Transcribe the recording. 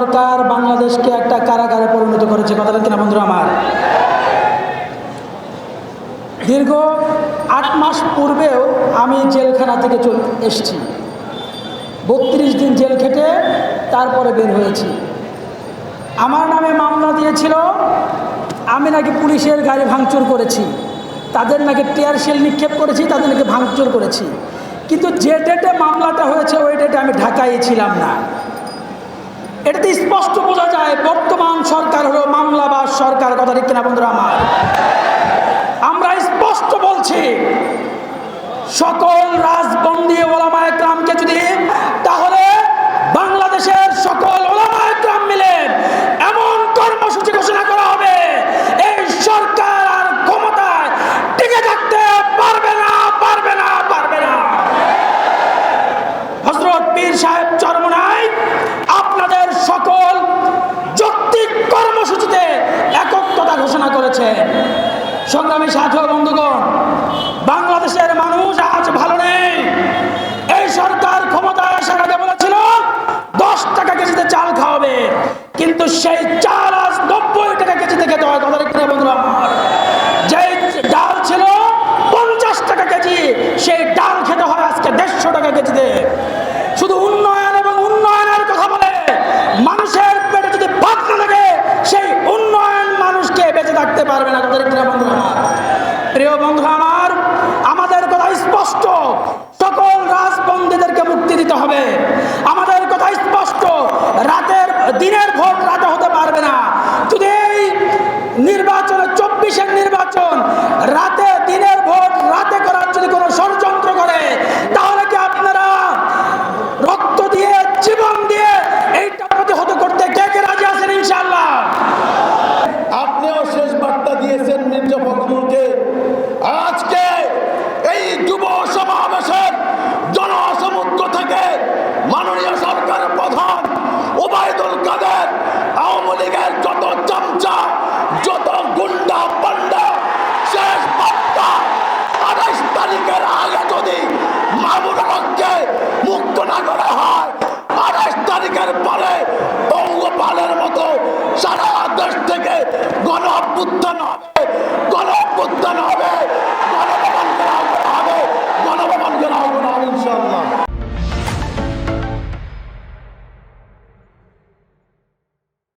সরকার বাংলাদেশকে একটা কারাগারে পরিণত করেছে। কথা কিনা বন্ধুরা আমার? দীর্ঘ আট মাস পূর্বেও আমি জেলখানা থেকে চলে, এসছি। বত্রিশ দিন জেল খেটে তারপরে বের হয়েছি। আমার নামে মামলা দিয়েছিল, আমি নাকি পুলিশের গাড়ি ভাঙচুর করেছি। তাদের নাকি টেয়ার সেল নিক্ষেপ করেছি, তাদের নাকি ভাঙচুর করেছি। কিন্তু যে ডেটে মামলাটা হয়েছে, ওই ডেটে আমি ঢাকায় ছিলাম না। এটাতে স্পষ্ট বোঝা যায়, বর্তমান সরকার হলো মামলাবাস সরকার। কথা ঠিক কিনা বন্ধুরা আমার? আমরা স্পষ্ট বলছি, সকল রাজবন্দী ওলামা একরামকে যদি সংগ্রামী সাধু বন্ধুগণ, বাংলাদেশের মানুষ আজ ভালো নেই। এই সরকার ক্ষমতায় আসার আগে বলেছিল, দশ টাকা কেজিতে চাল খাওয়াবে। কিন্তু সেই চাল আজ নব্বই টাকা কেজিতে খেতে হয় কথা কিনা বন্ধুরা আমার যেই ডাল ছিল পঞ্চাশ টাকা কেজি সেই ডাল খেতে হয় আজকে দেড়শো টাকা কেজিতে শুধু উন্নয়ন এবং উন্নয়নের কথা বলে মানুষের পেটে যদি ভাত না লাগে সেই উন্নয়ন মানুষকে বেঁচে থাকতে পারবে না তাদের কিনা বন্ধু আমার প্রিয় বন্ধু আওয়ামী যত চামচা, যত গুন্ডা পান্ডা শেষ বার্তা আঠাশ তারিখের আগে যদি মামুন মুক্ত না করা হয়